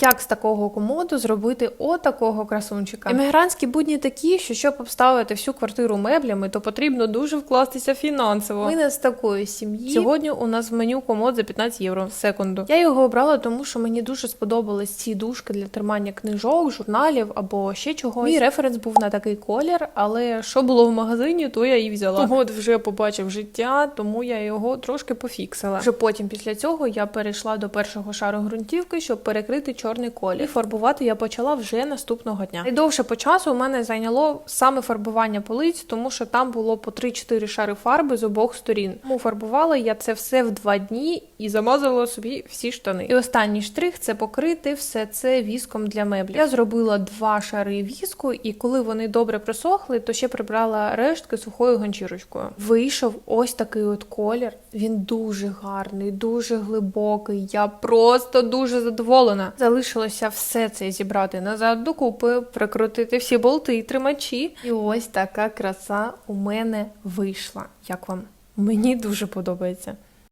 Як з такого комоду зробити отакого красунчика? Емігрантські будні такі, що щоб обставити всю квартиру меблями, то потрібно дуже вкластися фінансово. Ми не з такої сім'ї. Сьогодні у нас в меню комод за 15 євро в секунду. Я його обрала, тому що мені дуже сподобались ці дужки для тримання книжок, журналів або ще чогось. Мій референс був на такий колір, але що було в магазині, то я і взяла. Комод вже побачив життя, тому я його трошки пофіксила. Вже потім після цього я перейшла до першого шару ґрунтівки, щоб перекрити чорний колір. І фарбувати я почала вже наступного дня. Найдовше по часу у мене зайняло саме фарбування полиць, тому що там було по 3-4 шари фарби з обох сторін. Тому фарбувала я це все в два дні і замазала собі всі штани. І останній штрих це покрити все це віском для меблів. Я зробила два шари віску, і коли вони добре просохли, то ще прибрала рештки сухою ганчірочкою. Вийшов ось такий от колір. Він дуже гарний, дуже глибокий. Я просто дуже задоволена. Залишилося все це зібрати назад докупи, прикрутити всі болти і тримачі. І ось така краса у мене вийшла. Як вам? Мені дуже подобається.